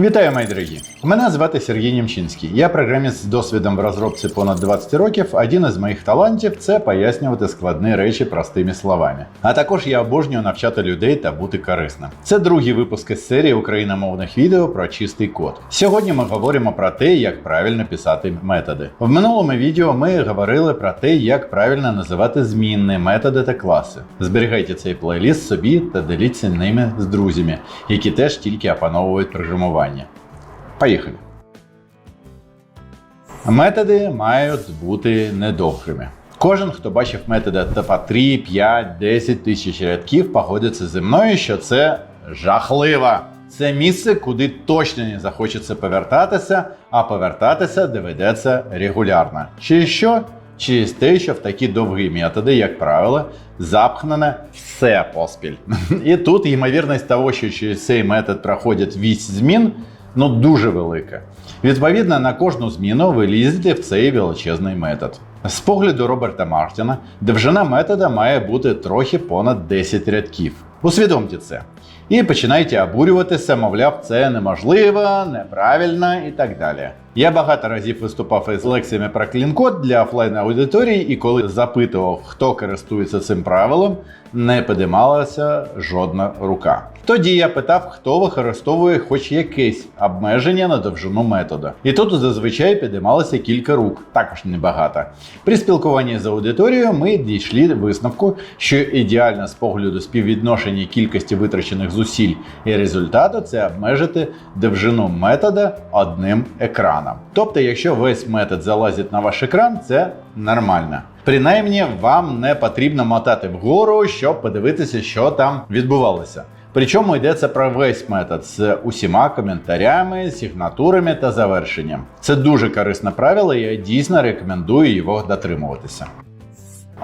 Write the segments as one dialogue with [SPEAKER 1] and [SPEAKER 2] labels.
[SPEAKER 1] Вітаю, мої дорогі! Мене звати Сергій Німчинський. Я програміст з досвідом в розробці понад 20 років. Один із моїх талантів це пояснювати складні речі простими словами. А також я обожнюю навчати людей та бути корисним. Це другий випуск із серії україномовних відео про чистий код. Сьогодні ми говоримо про те, як правильно писати методи. В минулому відео ми говорили про те, як правильно називати змінні методи та класи. Зберігайте цей плейліст собі та деліться ними з друзями, які теж тільки опановують програмування. Поїхали. Методи мають бути недовгими. Кожен, хто бачив методи по 3, 5, 10 тисяч рядків, погодиться зі мною, що це жахливо. Це місце, куди точно не захочеться повертатися, а повертатися доведеться регулярно. Через що? Через те, що в такі довгі методи, як правило, запхнене все поспіль. І тут ймовірність того, що через цей метод проходять вісь змін, ну дуже велика. Відповідно, на кожну зміну ви лізете в цей величезний метод. З погляду Роберта Мартіна, довжина метода має бути трохи понад 10 рядків. Усвідомте це. І починайте обурюватися, мовляв, це неможливо, неправильно і так далі. Я багато разів виступав із лекціями про клін-код для офлайн аудиторії, і коли запитував, хто користується цим правилом, не підіймалася жодна рука. Тоді я питав, хто використовує хоч якесь обмеження на довжину метода. І тут зазвичай підіймалося кілька рук, також небагато. При спілкуванні з аудиторією ми дійшли до висновку, що ідеально з погляду співвідношення кількості витрачених зусиль і результату це обмежити довжину метода одним екраном. Тобто, якщо весь метод залазить на ваш екран, це нормально. Принаймні, вам не потрібно мотати вгору, щоб подивитися, що там відбувалося. Причому йдеться про весь метод з усіма коментарями, сигнатурами та завершенням. Це дуже корисне правило, і я дійсно рекомендую його дотримуватися.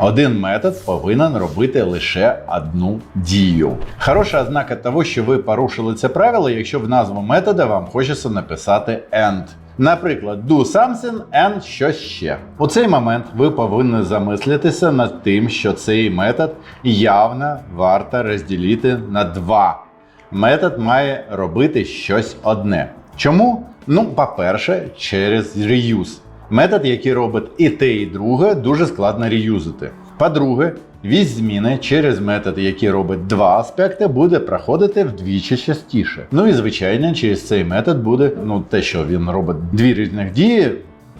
[SPEAKER 1] Один метод повинен робити лише одну дію. Хороша ознака того, що ви порушили це правило, якщо в назву метода вам хочеться написати end. Наприклад, do something and щось ще. У цей момент ви повинні замислитися над тим, що цей метод явно варто розділити на два. Метод має робити щось одне. Чому? Ну, по-перше, через reuse. Метод, який робить і те, і друге, дуже складно реюзити. По-друге, вісь зміни через метод, який робить два аспекти, буде проходити вдвічі частіше. Ну і звичайно, через цей метод буде, ну те, що він робить дві різних дії,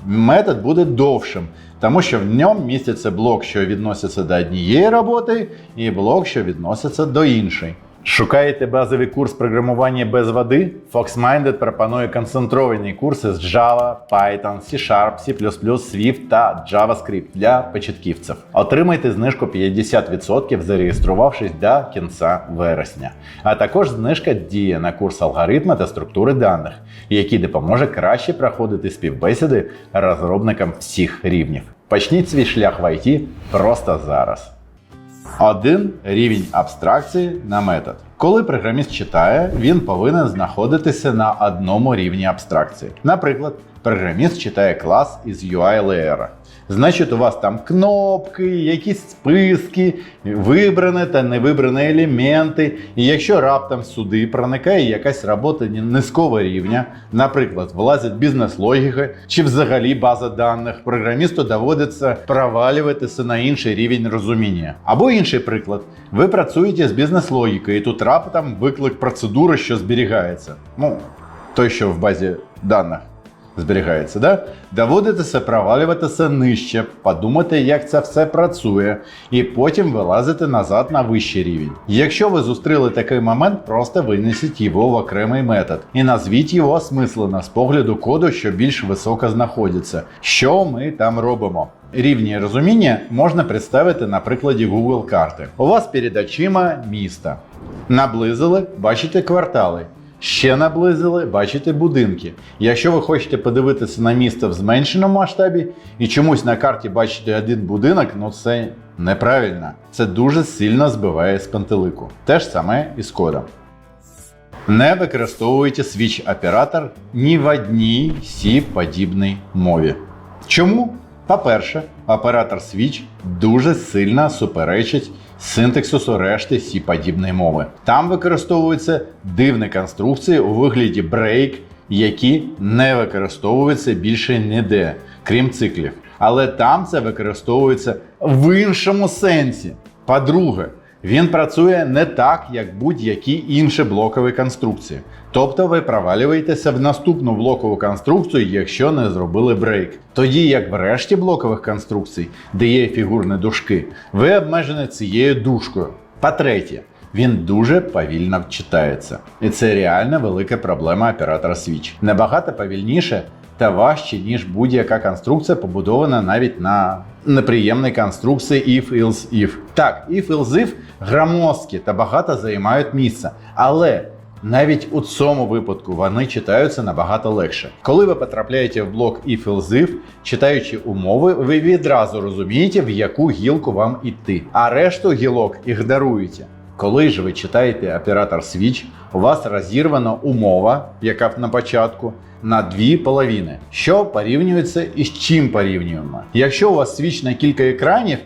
[SPEAKER 1] метод буде довшим. Тому що в ньому міститься блок, що відноситься до однієї роботи, і блок, що відноситься до іншої. Шукаєте базовий курс програмування без води? FoxMinded пропонує концентровані курси з Java, Python, C-Sharp, C++, Swift та JavaScript для початківців. Отримайте знижку 50%, зареєструвавшись до кінця вересня. А також знижка діє на курс алгоритми та структури даних, який допоможе краще проходити співбесіди розробникам всіх рівнів. Почніть свій шлях в IT просто зараз. Один рівень абстракції на метод. Коли програміст читає, він повинен знаходитися на одному рівні абстракції. Наприклад, програміст читає клас із UI леєра. Значить, у вас там кнопки, якісь списки, вибрані та невибрані елементи. І якщо раптом сюди проникає якась робота низького рівня, наприклад, влазить бізнес-логіка чи взагалі база даних, програмісту доводиться провалюватися на інший рівень розуміння. Або інший приклад: ви працюєте з бізнес-логікою, і тут раптом виклик процедури, що зберігається. Ну, той, що в базі даних зберігається, да? доводитися провалюватися нижче, подумати, як це все працює, і потім вилазити назад на вищий рівень. Якщо ви зустріли такий момент, просто винесіть його в окремий метод і назвіть його осмислено з погляду коду, що більш високо знаходиться. Що ми там робимо? Рівні розуміння можна представити на прикладі Google карти. У вас перед очима місто. Наблизили, бачите квартали. Ще наблизили, бачите будинки. Якщо ви хочете подивитися на місто в зменшеному масштабі і чомусь на карті бачите один будинок, ну це неправильно. Це дуже сильно збиває з пантелику. Те ж саме і з кодом. Не використовуйте switch оператор ні в одній C подібній мові. Чому? По-перше, оператор Switch дуже сильно суперечить синтаксису решти c подібної мови. Там використовуються дивні конструкції у вигляді break, які не використовуються більше ніде, крім циклів. Але там це використовується в іншому сенсі. По-друге, він працює не так, як будь-які інші блокові конструкції. Тобто ви провалюєтеся в наступну блокову конструкцію, якщо не зробили брейк. Тоді як в решті блокових конструкцій, де є фігурні дужки, ви обмежені цією дужкою. По-третє, він дуже повільно читається. І це реально велика проблема оператора Switch. Набагато повільніше та важче, ніж будь-яка конструкція, побудована навіть на неприємній конструкції if-else-if. Так, if-else-if громоздкі та багато займають місце, але навіть у цьому випадку вони читаються набагато легше. Коли ви потрапляєте в блок if-else-if, читаючи умови, ви відразу розумієте, в яку гілку вам іти, а решту гілок ігноруєте. Коли ж ви читаєте оператор Switch, у вас розірвана умова, яка на початку, на дві половини, що порівнюється і з чим порівнюємо. Якщо у вас Switch на кілька екранів,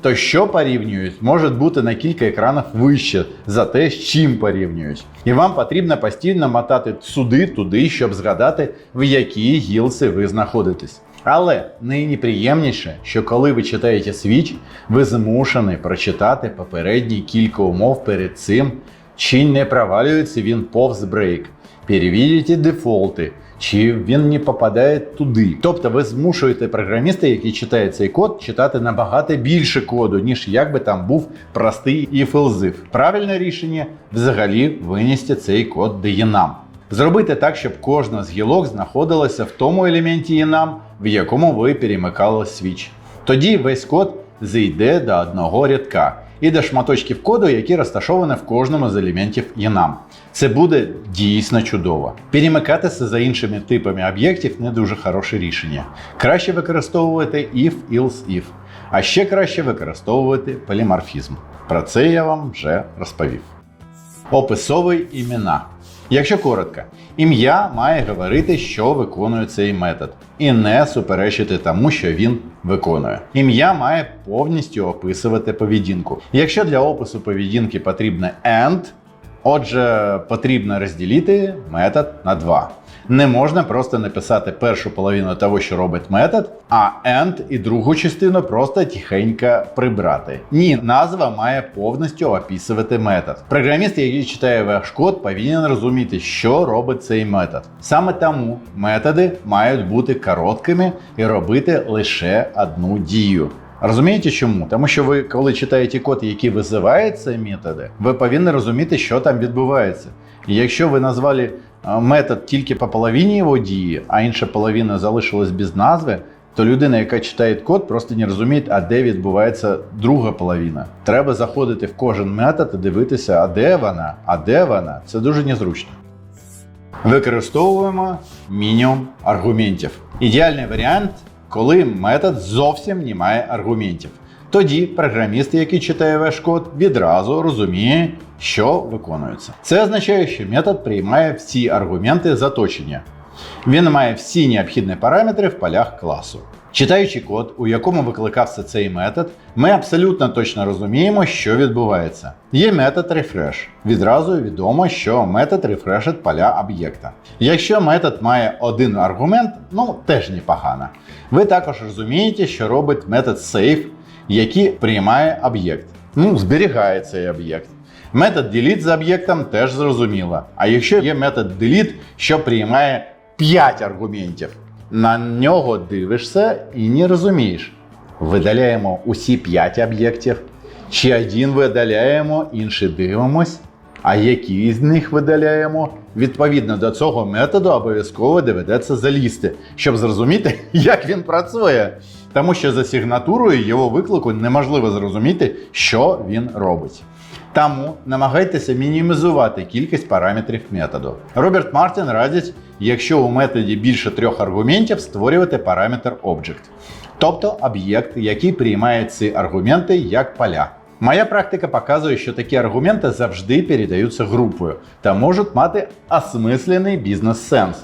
[SPEAKER 1] то що порівнюють, може бути на кілька екранів вище за те, з чим порівнюють. І вам потрібно постійно мотати сюди, туди, щоб згадати, в якій гілці ви знаходитесь. Але найнеприємніше, що коли ви читаєте Switch, ви змушені прочитати попередні кілька умов перед цим, чи не провалюється він повз брейк. Перевірите дефолти, чи він не попадає туди. Тобто ви змушуєте програміста, який читає цей код, читати набагато більше коду, ніж якби там був простий if-else-if. Правильне рішення взагалі винести цей код enum. Зробити так, щоб кожна з гілок знаходилася в тому елементі enum, в якому ви перемикали switch. Тоді весь код зайде до одного рядка і до шматочків коду, які розташовані в кожному з елементів enum. Це буде дійсно чудово. Перемикатися за іншими типами об'єктів не дуже хороше рішення. Краще використовувати if, else, if. А ще краще використовувати поліморфізм. Про це я вам вже розповів. Описові імена. Якщо коротко, ім'я має говорити, що виконує цей метод, і не суперечити тому, що він виконує. Ім'я має повністю описувати поведінку. Якщо для опису поведінки потрібне AND, отже, потрібно розділити метод на два. Не можна просто написати першу половину того, що робить метод, а end і другу частину просто тихенько прибрати. Ні, назва має повністю описувати метод. Програміст, який читає ваш код, повинен розуміти, що робить цей метод. Саме тому методи мають бути короткими і робити лише одну дію. Розумієте чому? Тому що ви, коли читаєте код, який визиває ці методи, ви повинні розуміти, що там відбувається. І якщо ви назвали метод тільки по половині його дії, а інша половина залишилась без назви, то людина, яка читає код, просто не розуміє, а де відбувається друга половина. Треба заходити в кожен метод і дивитися, а де вона, а де вона. Це дуже незручно. Використовуємо мінімум аргументів. Ідеальний варіант, коли метод зовсім не має аргументів. Тоді програміст, який читає ваш код, відразу розуміє, що виконується. Це означає, що метод приймає всі аргументи заточення. Він має всі необхідні параметри в полях класу. Читаючи код, у якому викликався цей метод, ми абсолютно точно розуміємо, що відбувається. Є метод refresh. Відразу відомо, що метод рефрешить поля об'єкта. Якщо метод має один аргумент, ну теж непогано. Ви також розумієте, що робить метод save, який приймає об'єкт. Ну, зберігає цей об'єкт. Метод delete з об'єктом теж зрозуміло. А якщо є метод delete, що приймає 5 аргументів, на нього дивишся і не розумієш. Видаляємо усі 5 об'єктів, чи один видаляємо, інший дивимось. А які з них видаляємо? Відповідно до цього методу обов'язково доведеться залізти, щоб зрозуміти, як він працює. Тому що за сигнатурою його виклику неможливо зрозуміти, що він робить. Тому намагайтеся мінімізувати кількість параметрів методу. Роберт Мартін радить, якщо у методі більше трьох аргументів, створювати параметр Object, тобто об'єкт, який приймає ці аргументи як поля. Моя практика показує, що такі аргументи завжди передаються групою та можуть мати осмислений бізнес-сенс.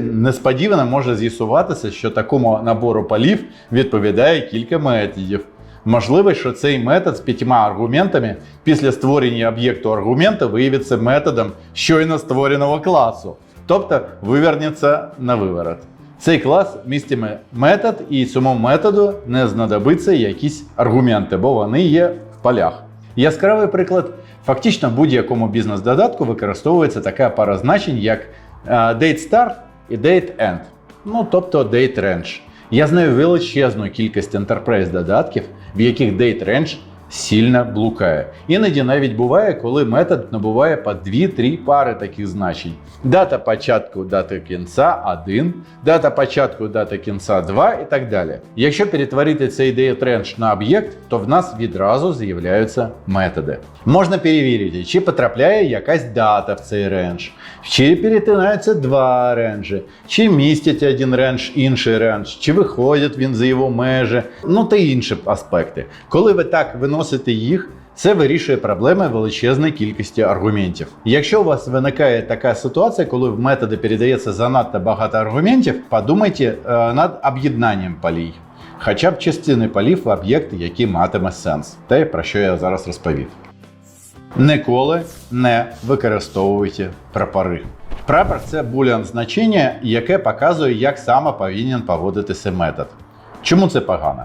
[SPEAKER 1] Несподівано може з'ясуватися, що такому набору полів відповідає кілька методів. Можливо, що цей метод з п'ятьма аргументами після створення об'єкту аргумента виявиться методом щойно створеного класу. Тобто вивернеться на виворот. Цей клас містиме метод, і цьому методу не знадобиться якісь аргументи, бо вони є полях. Яскравий приклад. Фактично в будь-якому бізнес-додатку використовується така пара значень, як е, date start і date end. Ну, тобто date range. Я знаю величезну кількість enterprise додатків, в яких date range сильно блукає. Іноді навіть буває, коли метод набуває по 2-3 пари таких значень. Дата початку, дата кінця 1, дата початку, дата кінця 2 і так далі. Якщо перетворити цей date на об'єкт, то в нас відразу з'являються методи. Можна перевірити, чи потрапляє якась дата в цей рендж, чи перетинаються два ренджі, чи містять один рендж інший рендж, чи виходить він за його межі, ну та інші аспекти. Коли ви так виносите їх, це вирішує проблеми величезної кількості аргументів. Якщо у вас виникає така ситуація, коли в методи передається занадто багато аргументів, подумайте е, над об'єднанням полій. Хоча б частини полів в об'єкт, який матиме сенс. Те, про що я зараз розповів. Ніколи не використовуйте прапори. Прапор це буліан значення, яке показує, як саме повинен поводитися метод. Чому це погано?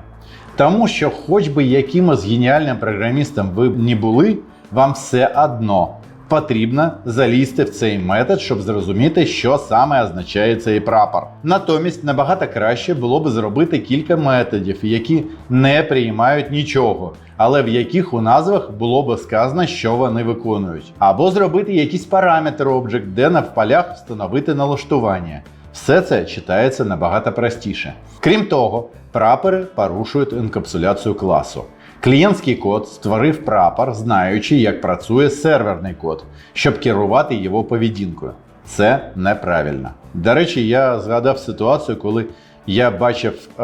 [SPEAKER 1] Тому що, хоч би якимось геніальним програмістом ви не були, вам все одно потрібно залізти в цей метод, щоб зрозуміти, що саме означає цей прапор. Натомість набагато краще було б зробити кілька методів, які не приймають нічого, але в яких у назвах було б сказано, що вони виконують. Або зробити якийсь параметр Object, де на полях встановити налаштування. Все це читається набагато простіше. Крім того, прапори порушують інкапсуляцію класу. Клієнтський код створив прапор, знаючи, як працює серверний код, щоб керувати його поведінкою. Це неправильно. До речі, я згадав ситуацію, коли я бачив е,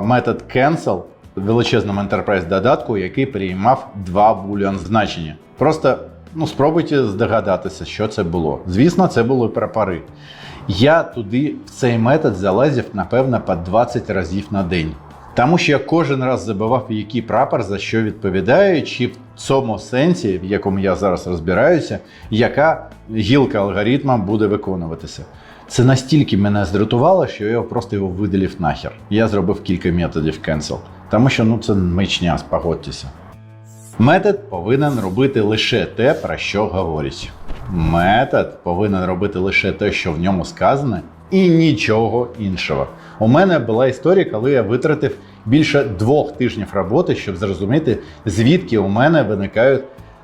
[SPEAKER 1] метод cancel в величезному enterprise додатку, який приймав два boolean значення. Просто ну, спробуйте здогадатися, що це було. Звісно, це були прапори. Я туди в цей метод залазив, напевно, по 20 разів на день. Тому що я кожен раз забував, який прапор за що відповідає, чи в цьому сенсі, в якому я зараз розбираюся, яка гілка алгоритма буде виконуватися. Це настільки мене здратувало, що я просто його видалив нахер. Я зробив кілька методів cancel. Тому що ну це мечня, погодьтеся. Метод повинен робити лише те, про що говорить. Метод повинен робити лише те, що в ньому сказане, і нічого іншого. У мене була історія, коли я витратив більше двох тижнів роботи, щоб зрозуміти, звідки у мене виникають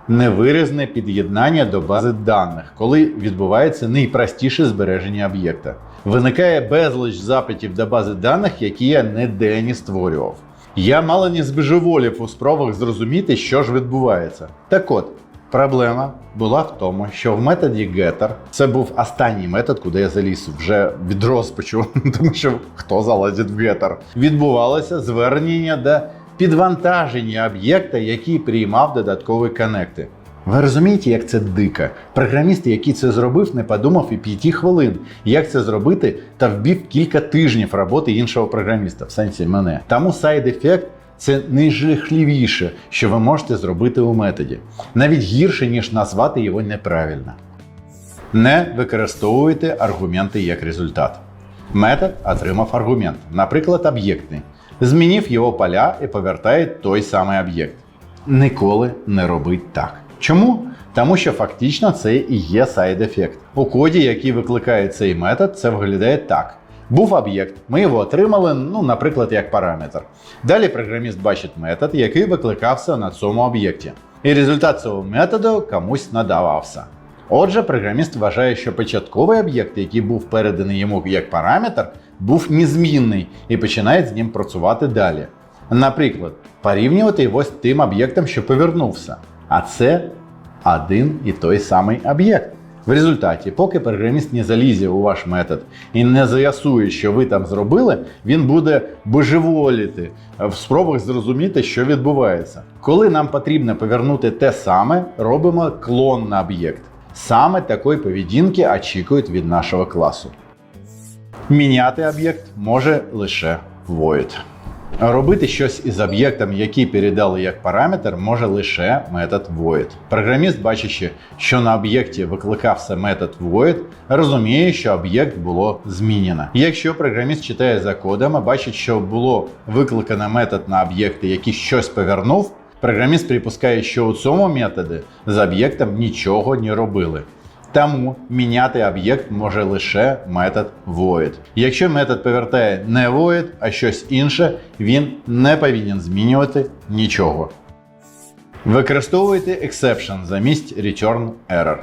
[SPEAKER 1] невиразне під'єднання до бази даних, коли відбувається найпростіше збереження об'єкта. Виникає безліч запитів до бази даних, які я ніде не створював. Я мало не збожеволів у спробах зрозуміти, що ж відбувається. Так от, проблема була в тому, що в методі getter, це був останній метод, куди я заліз вже від розпачу, тому що хто залазить в getter, відбувалося звернення до підвантаження об'єкта, який приймав додаткові коннекти. Ви розумієте, як це дико? Програміст, який це зробив, не подумав і п'яти хвилин, як це зробити, та вбив кілька тижнів роботи іншого програміста, в сенсі мене. Тому сайд-ефект це найжахливіше, що ви можете зробити у методі. Навіть гірше, ніж назвати його неправильно. Не використовуйте аргументи як результат. Метод отримав аргумент, наприклад, об'єктний. Змінив його поля і повертає той самий об'єкт. Ніколи не робіть так. Чому? Тому що фактично це і є сайд-ефект. У коді, який викликає цей метод, це виглядає так. Був об'єкт, ми його отримали, ну, наприклад, як параметр. Далі програміст бачить метод, який викликався на цьому об'єкті. І результат цього методу комусь надавався. Отже, програміст вважає, що початковий об'єкт, який був переданий йому як параметр, був незмінний і починає з ним працювати далі. Наприклад, порівнювати його з тим об'єктом, що повернувся. А це один і той самий об'єкт. В результаті, поки програміст не залізе у ваш метод і не з'ясує, що ви там зробили, він буде божеволіти в спробах зрозуміти, що відбувається. Коли нам потрібно повернути те саме, робимо клон на об'єкт. Саме такої поведінки очікують від нашого класу. Міняти об'єкт може лише void. Робити щось із об'єктом, який передали як параметр, може лише метод void. Програміст, бачачи, що на об'єкті викликався метод void, розуміє, що об'єкт було змінено. Якщо програміст читає за кодом і бачить, що було викликано метод на об'єкти, який щось повернув, програміст припускає, що у цьому методі з об'єктом нічого не робили. Тому міняти об'єкт може лише метод void. Якщо метод повертає не void, а щось інше, він не повинен змінювати нічого. Використовуйте exception замість return error.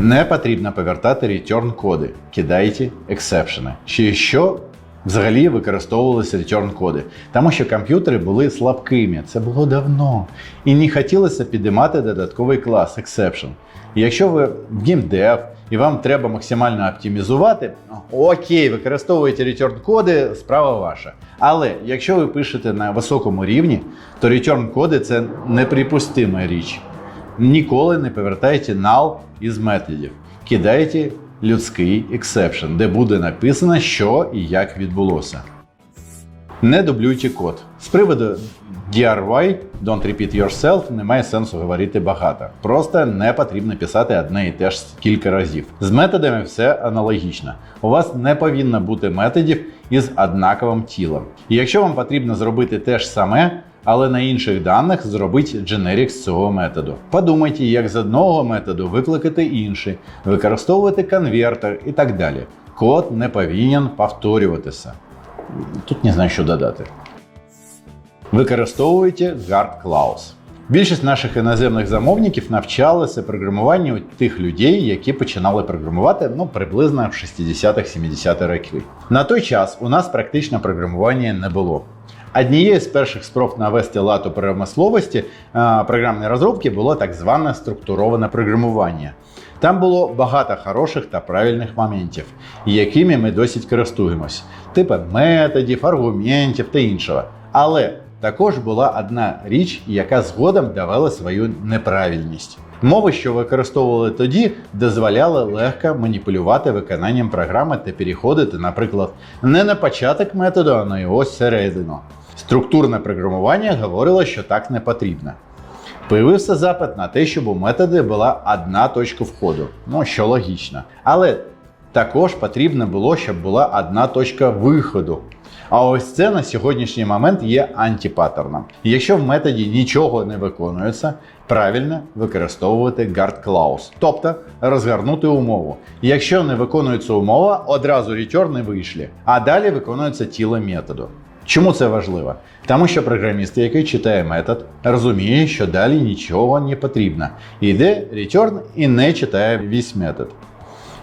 [SPEAKER 1] Не потрібно повертати return коди. Кидайте ексепшени. Чи що взагалі використовувалися return коди, тому що комп'ютери були слабкими. Це було давно. І не хотілося підіймати додатковий клас exception. І якщо ви в геймдев і вам треба максимально оптимізувати, окей, використовуєте return коди, справа ваша. Але якщо ви пишете на високому рівні, то return коди це неприпустима річ. Ніколи не повертайте null із методів. Кидайте людський exception, де буде написано, що і як відбулося. Не дублюйте код. З приводу DRY, Don't Repeat Yourself, немає сенсу говорити багато. Просто не потрібно писати одне і те ж кілька разів. З методами все аналогічно. У вас не повинно бути методів із однаковим тілом. І якщо вам потрібно зробити те ж саме, але на інших даних зробіть generic з цього методу. Подумайте, як з одного методу викликати інший, використовувати конвертер і так далі. Код не повинен повторюватися. Тут не знаю, що додати. Використовуйте guard clause. Більшість наших іноземних замовників навчалися програмуванню тих людей, які починали програмувати ну, приблизно в 60-70-х роки. На той час у нас практично програмування не було. Однією з перших спроб навести лад у промисловості програмної розробки було так зване структуроване програмування. Там було багато хороших та правильних моментів, якими ми досить користуємось, типу методів, аргументів та іншого. Але також була одна річ, яка згодом давала свою неправильність. Мови, що використовували тоді, дозволяли легко маніпулювати виконанням програми та переходити, наприклад, не на початок методу, а на його середину. Структурне програмування говорило, що так не потрібно. Появився запит на те, щоб у методи була одна точка входу, ну що логічно. Але також потрібно було, щоб була одна точка виходу. А ось це на сьогоднішній момент є антипаттерном. Якщо в методі нічого не виконується, правильно використовувати guard clause, тобто розгорнути умову. Якщо не виконується умова, одразу return не вийшли, а далі виконується тіло методу. Чому це важливо? Тому що програміст, який читає метод, розуміє, що далі нічого не потрібно. Йде return і не читає весь метод.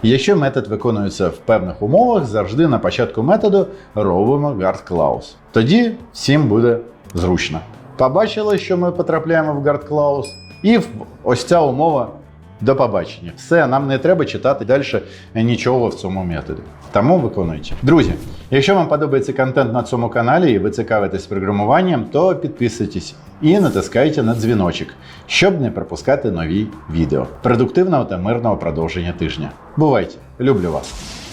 [SPEAKER 1] Якщо метод виконується в певних умовах, завжди на початку методу робимо guard clause. Тоді всім буде зручно. Побачили, що ми потрапляємо в guard clause, і ось ця умова до побачення. Все, нам не треба читати далі нічого в цьому методі. Тому виконуйте. Друзі, якщо вам подобається контент на цьому каналі і ви цікавитесь програмуванням, то підписуйтесь і натискайте на дзвіночок, щоб не пропускати нові відео. Продуктивного та мирного продовження тижня. Бувайте! Люблю вас!